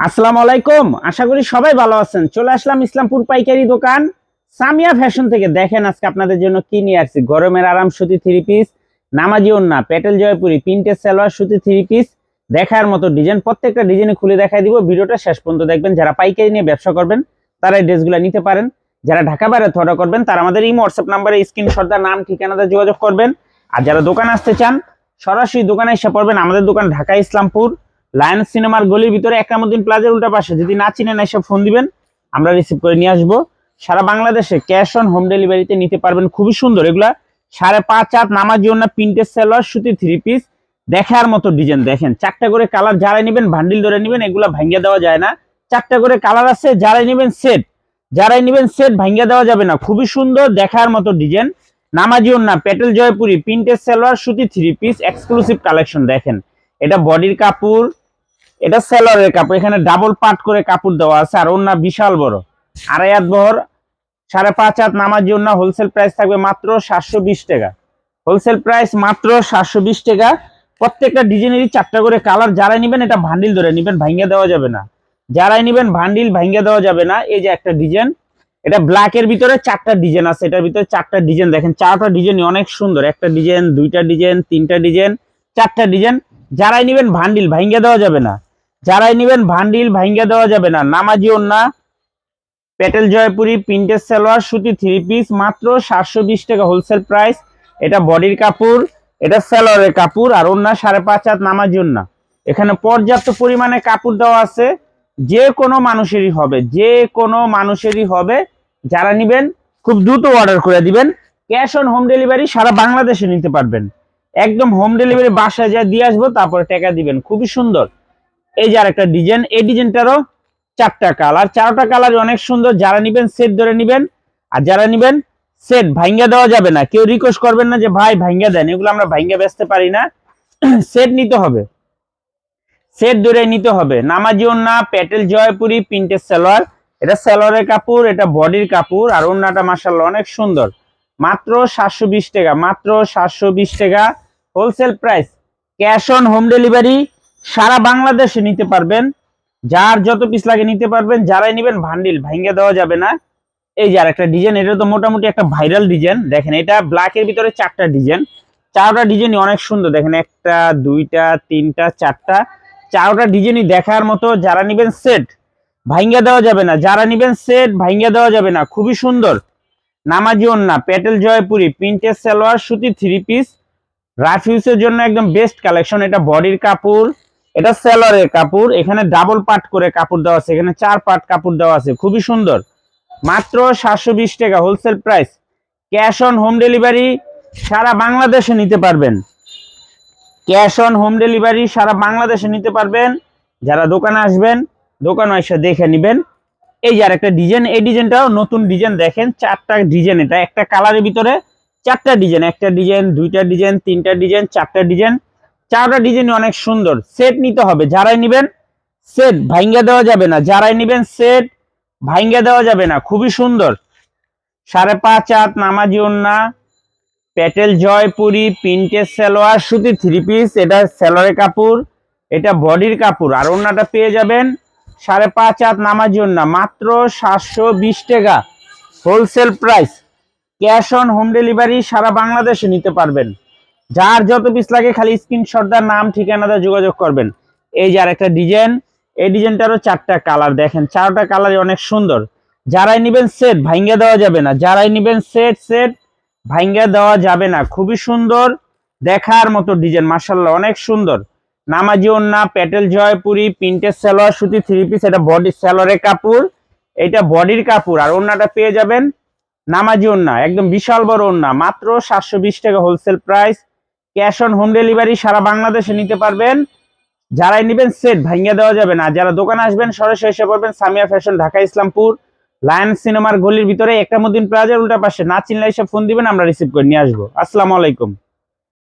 আসসালামু আলাইকুম। আশা করি সবাই ভালো আছেন। চলে আসলাম ইসলামপুর পাইকারি দোকান। সামিয়া ফ্যাশন থেকে দেখেন আজকে আপনাদের জন্য কি নিয়ে আসছি। গরমের আরাম সুতি থ্রি পিস নামাজি ওন্না, পেটেল জয়পুরি প্রিন্টের সালোয়ার সুতি থ্রি পিস দেখার মতো ডিজাইন প্রত্যেকটা ডিজাইনে খুলে দেখাই দিব। ভিডিওটা শেষ পর্যন্ত দেখবেন। যারা পাইকারি নিয়ে ব্যবসা করবেন, তারা এই ড্রেসগুলো নিতে পারেন। যারা ঢাকা বাইরে অর্ডার করবেন, তারা আমাদের এই হোয়াটসঅ্যাপ নাম্বারে স্ক্রিনশটটা নাম, ঠিকানাতে যোগাযোগ করবেন। আর যারা দোকান আসতে চান, সরাসরি দোকানে এসে পড়বেন। আমাদের দোকান ঢাকা ইসলামপুর। লায়ন্স সিনেমার গলির ভিতরে একরামুদ্দিন প্লাজার উল্টা পাশে। যদি না চিনেন এসে ফোন দিবেন, আমরা রিসিভ করে নিয়ে আসব। সারা বাংলাদেশে ক্যাশ অন হোম ডেলিভারিতে নিতে পারবেন, খুবই সুন্দর। এগুলা সাড়ে পাঁচ হাত নামার জন্য প্রিন্টের সেলোয়ার সুতি থ্রি পিস দেখার মতো ডিজাইন দেখেন, চারটা করে কালার যারা নেবেন ভান্ডিল ধরে নেবেন, এগুলা ভাঙ্গিয়ে দেওয়া যায় না। চারটা করে কালার আছে, যারাই নেবেন সেট যারাই নেবেন সেট ভাঙ্গিয়ে দেওয়া যাবে না। খুবই সুন্দর, দেখার মতো ডিজাইন নামাজি না পেটেল জয়পুরি প্রিন্টের সেলোয়ার সুতি থ্রি পিস এক্সক্লুসিভ কালেকশন দেখেন। এটা বডির কাপড় এটা সেলরের কাপড়, এখানে ডাবল পাট করে কাপড় দেওয়া আছে, আর ওনা বিশাল বড়। আড়াই হাত বহর, সাড়ে পাঁচ হাত নামার জন্য হোলসেল প্রাইস থাকবে মাত্র সাতশো বিশ টাকা। হোলসেল প্রাইস মাত্র সাতশো বিশ টাকা। প্রত্যেকটা ডিজাইনেরই চারটা করে কালার যারাই নেবেন এটা ভান্ডিল ধরে নেবেন ভাঙ্গা দেওয়া যাবে না। যারাই নেবেন ভান্ডিল ভাঙ্গা দেওয়া যাবে না। এই যে একটা ডিজাইন, এটা ব্ল্যাকের ভিতরে চারটা ডিজাইন আছে, এটার ভিতরে চারটা ডিজাইন দেখেন, চারটা ডিজাইন অনেক সুন্দর, একটা ডিজাইন, দুইটা ডিজাইন, তিনটা ডিজাইন, চারটা ডিজাইন, যারাই নেবেন ভান্ডিল ভাঙ্গা দেওয়া যাবে না। যারাই নেবেন, ভান্ডিল ভাঙ্গা দেওয়া যাবে না। নামাজি ওন্না পেটেল জয়পুরি, প্রিন্টের সালোয়ার, সুতি থ্রি পিস মাত্র সাতশো বিশ টাকা হোলসেল প্রাইস এটা বডির কাপড়, এটা সালোয়ারের কাপড়, আর ওন্না সাড়ে পাঁচ হাত নামাজি ওন্না এখানে পর্যাপ্ত পরিমাণে কাপড় দেওয়া আছে। যে কোনো মানুষেরই হবে, যে কোনো মানুষেরই হবে। যারা নিবেন, খুব দ্রুত অর্ডার করে দিবেন। ক্যাশ অন হোম ডেলিভারি সারা বাংলাদেশে নিতে পারবেন। একদম হোম ডেলিভারি বাসায় যা দিয়ে আসব, তারপরে টাকা দিবেন। খুবই সুন্দর। এই যে আরেকটা ডিজাইন, এই ডিজাইনটারও চারটা কালার। চারটা কালার অনেক সুন্দর, যারা নিবেন সেট ধরে নিবেন, আর যারা নিবেন সেট ভাঙ্গা দেওয়া যাবে না। কেউ রিকোয়েস্ট করবেন না যে, ভাই, ভাঙ্গা দেন। এগুলো আমরা ভাঙ্গা বেচতে পারি না। সেট নিতে হবে। সেট ধরে নিতে হবে। নামাজি ওন্না পেটেল জয়পুরি, প্রিন্টের সালোয়ার। এটা সালোয়ারের কাপড়, এটা বডির কাপড়, আর ওন্নাটা মাসাল্লাহ অনেক সুন্দর। মাত্র সাতশো বিশ টাকা, মাত্র সাতশো বিশ টাকা। Wholesale price cash on home delivery সারা বাংলাদেশে নিতে পারবেন। যার যত পিস লাগে নিতে পারবেন। যারাই নেবেন ভান্ডিল ভাঙ্গে দেওয়া যাবে না। এই যে আর একটা ডিজাইন এটা তো মোটামুটি একটা ভাইরাল ডিজাইন দেখেন, এটা ব্ল্যাকের ভিতরে চারটা ডিজাইন চারটা ডিজাইনই অনেক সুন্দর। দেখেন, একটা, দুইটা, তিনটা, চারটা। চারটা ডিজাইনই দেখার মতো যারা নেবেন সেট ভাঙ্গা দেওয়া যাবে না। যারা নেবেন সেট ভাঙ্গা দেওয়া যাবে না। খুবই সুন্দর। নামাজি ওন্না প্যাটেল জয়পুরি, প্রিন্টের সালোয়ার, সুতি থ্রি পিস রাফিউসের জন্য একদম বেস্ট কালেকশন এটা বডির কাপড়। এটা সেলরের কাপড়, এখানে ডাবল পাট করে কাপড় দেওয়া আছে, এখানে চার পাট কাপড় দেওয়া আছে, খুবই সুন্দর। মাত্র সাতশো বিশ টাকা wholesale price cash on home delivery সারা বাংলাদেশে নিতে পারবেন। ক্যাশ অন হোম ডেলিভারি সারা বাংলাদেশে নিতে পারবেন। যারা দোকানে আসবেন, দোকানে এসে দেখে নেবেন। এই যে একটা ডিজাইন, এই ডিজাইনটাও নতুন ডিজাইন দেখেন, চারটা ডিজাইন এটা। একটা কালারের ভিতরে চারটা ডিজাইন, একটা ডিজাইন, দুইটা ডিজাইন, তিনটা ডিজাইন, চারটা ডিজাইন। চারটা ডিজাইন অনেক সুন্দর। সেট নিতে হবে, যারাই নিবেন সেট ভাঙ্গা দেওয়া যাবে না। যারাই নিবেন সেট ভাঙ্গা দেওয়া যাবে না। খুবই সুন্দর। সাড়ে পাঁচ হাত নামাজি ওন্না প্যাটেল জয়পুরি, প্রিন্টের সালোয়ার, সুতি থ্রি পিস এটা সালোয়ারের কাপড়, এটা বডির কাপড়। আর ওন্নাটা পেয়ে যাবেন সাড়ে পাঁচ হাত নামাজি ওন্না মাত্র সাতশো বিশ টাকা। Wholesale price cash on home delivery সারা বাংলাদেশে নিতে পারবেন। যার যত পিস লাগে খালি স্ক্রিনশট দার নাম ঠিকানাটা যোগাযোগ করবেন। এই যে আর একটা ডিজাইন এই ডিজাইনটারও চারটা কালার দেখেন। চারটা কালারই অনেক সুন্দর। যারাই নিবেন সেট ভাঙ্গা দেওয়া যাবে না। যারাই নিবেন সেট সেট ভাঙ্গা দেওয়া যাবে না। খুবই সুন্দর দেখার মতো ডিজাইন মার্শাল্লাহ অনেক সুন্দর। নামাজি ওন্না প্যাটেল জয়পুরি, প্রিন্টের সালোয়ার সুতি থ্রি পিস এটা বডি সালোয়ারের কাপড়। এটা বডির কাপড়, আর ওন্নাটা পেয়ে যাবেন নামাজি ওন্না একদম বিশাল বড় ওন্না মাত্র সাতশো বিশ টাকা wholesale price cash on home delivery সারা বাংলাদেশে নিতে পারবেন। যারাই নেবেন সেট ভাঙিয়ে দেওয়া যাবে না। যারা দোকানে আসবেন, সরাসরি এসে পড়বেন সামিয়া ফ্যাশন, ঢাকা, ইসলামপুর লায়ন সিনেমার গলির ভিতরে। একটা মুদিন প্লাজার উল্টা পাশে। না চিনলে এসে ফোন দিবেন, আমরা রিসিভ করে নিয়ে আসব। আসসালামু আলাইকুম।